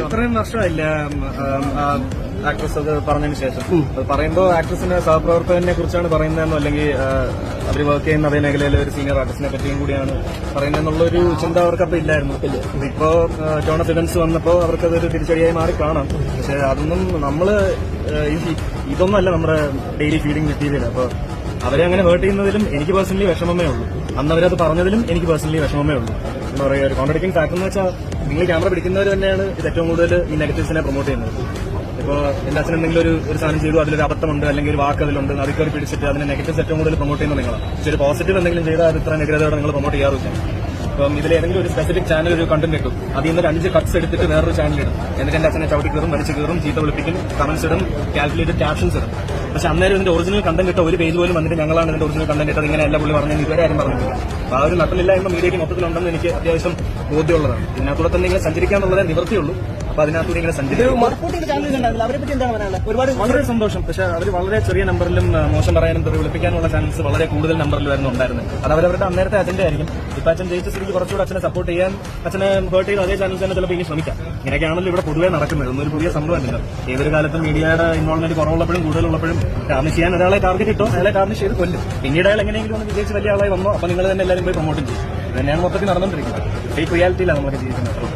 ഇത്രയും വർഷമില്ല ആക്ട്രസ് അത് പറഞ്ഞതിന് ശേഷം. അത് പറയുമ്പോൾ ആക്ട്രസിന്റെ സഹപ്രവർത്തകനെ കുറിച്ചാണ് പറയുന്നതെന്നോ അല്ലെങ്കിൽ അവർ വർക്ക് ചെയ്യുന്ന അതേ മേഖലയിലെ ഒരു സീനിയർ ആർട്ടിസ്റ്റിനെ പറ്റിയും കൂടിയാണ് പറയുന്നതെന്നുള്ള ഒരു ചിന്ത അവർക്ക് അപ്പൊ ഇല്ലായിരുന്നു. ഇപ്പോ ടോൺ ഓഫ് ഇവന്റ്സ് വന്നപ്പോ അവർക്ക് അതൊരു തിരിച്ചടിയായി മാറി കാണാം. പക്ഷെ അതൊന്നും നമ്മൾ ഇതൊന്നുമല്ല നമ്മുടെ ഡെയിലി ഫീഡിംഗ് മെറ്റീരിയൽ അപ്പൊ അവരെ അങ്ങനെ ഹേർട്ട് ചെയ്യുന്നതിലും എനിക്ക് പേഴ്സണലി വിഷമമേ ഉള്ളൂ. അന്ന് അവരത് പറഞ്ഞതിലും എനിക്ക് പേഴ്സണലി വിഷമമേ ഉള്ളൂ. എന്താ പറയുക ഒരു കോൺട്രഡിക്റ്റിംഗ് ഫാക്ടർ എന്ന് വെച്ചാൽ നിങ്ങൾ ക്യാമറ പിടിക്കുന്നവർ തന്നെയാണ് ഇത് ഏറ്റവും കൂടുതൽ ഈ നെഗറ്റീവ്സിനെ പ്രൊമോട്ട് ചെയ്യുന്നത്. ഇപ്പോൾ എന്റെ അച്ഛൻ എന്തെങ്കിലും ഒരു ഒരു സാധനം ചെയ്തു അതിലൊരു അബദ്ധമുണ്ട് അല്ലെങ്കിൽ ഒരു വാക്ക് അതിലുണ്ട് അതിൽ പിടിച്ചിട്ട് അതിനെ നെഗറ്റീവ്സ് ഏറ്റവും കൂടുതൽ പ്രൊമോട്ട് ചെയ്യുന്നത് നിങ്ങളാണ് പക്ഷേ ഒരു പോസിറ്റീവ് എന്തെങ്കിലും ചെയ്താൽ അത് ഇത്ര നെഗറ്റീവോടെ നിങ്ങൾ പ്രൊമോട്ട് ചെയ്യാറില്ല. ഇപ്പം ഇതിൽ ഏതെങ്കിലും ഒരു സ്പെസിഫിക് ചാനൽ ഒരു കണ്ടന്റ് ഇട്ടു അതിൽ നിന്ന് അഞ്ച് കട്ട്സ് എടുത്തിട്ട് വേറൊരു ചാനൽ ഇടും. എന്നിട്ട് എന്റെ അച്ഛനെ ചവിട്ടി കയറും വലിച്ചു കയറും ചീത്ത വിളിപ്പിക്കും കമന്റ്സ് ഇടും കാൽക്കുലേറ്റഡ് ക്യാപ്ഷൻസ് ഇടും. പക്ഷെ അന്നേരം ഇതിന്റെ ഒറിജിനൽ കണ്ടന്റ് ഇട്ട ഒരു പേജ് പോലും വന്നിട്ട് ഞങ്ങളാണ് ഇതിന്റെ ഒറിജിനൽ കണ്ടന്റ് ഇട്ടത്. ഇങ്ങനെയല്ല പുള്ളി പറഞ്ഞു ഇതുവരെ ആരും പറഞ്ഞിട്ടില്ല. അപ്പൊ ആ ഒരു നട്ടലില്ലായ്മ മീഡിയയ്ക്ക് മൊത്തത്തിലുണ്ടെന്ന് എനിക്ക് അത്യാവശ്യം ബോധ്യമുള്ളതാണ്. ഇതിനകത്തൂടെ തന്നെ ഇങ്ങനെ സഞ്ചരിക്കാന്നുള്ളതേ നിവൃത്തിയുള്ളൂ. അപ്പൊ അതിനകത്തൂടെ ഇങ്ങനെ സഞ്ചരിക്കും. വളരെ സന്തോഷം. പക്ഷെ അവർ വളരെ ചെറിയ നമ്പറിലും മോശം പറയാനും വിളിപ്പിക്കാനുള്ള ചാൻസ് വളരെ കൂടുതൽ നമ്പറിൽ വരുന്നു ഉണ്ടായിരുന്നു അത് അവരവരുടെ അന്നേരത്തെ അജണ്ട ആയിരിക്കും. ഇപ്പൊ അച്ഛൻ ജയിച്ച സ്ഥിതിക്ക് കുറച്ചുകൂടെ അച്ഛനെ സപ്പോർട്ട് ചെയ്യാൻ അച്ഛനെ ഹേർട്ട് ചെയ്ത് അതേ ചാനൽ തന്നെ ചിലപ്പോൾ ഇനി ശ്രമിക്കാം. ഇങ്ങനെയൊക്കെയാണല്ലോ ഇവിടെ പൊതുവേ നടക്കുന്നത്. ഒന്നൊരു ഒരു പുതിയ സംഭവമല്ലോ ഏതൊരു കാലത്തും മീഡിയയുടെ ഇൻവോൾവ്മെന്റ് കുറവുള്ളപ്പോഴും കൂടുതലുള്ളപ്പോഴും ടാർണിഷ് ചെയ്യാൻ ഒരാളെ ടാർഗറ്റ് ഇട്ടോ അയാളെ ടാർണിഷ് ചെയ്ത് കൊല്ലും. പിന്നീട് അയാൾ എങ്ങനെയെങ്കിലും ഒന്ന് വിജയിച്ച് വലിയ ആളായി വന്നോ അപ്പൊ നിങ്ങൾ തന്നെ എല്ലാവരും പോയി പ്രൊമോട്ടും ചെയ്യും. തന്നെയാണ് മൊത്തത്തിൽ നടന്നുകൊണ്ടിരിക്കുന്നത്. ഈ റിയാലിറ്റിയിലാണ് നമ്മൾ ജീവിക്കുന്നത്.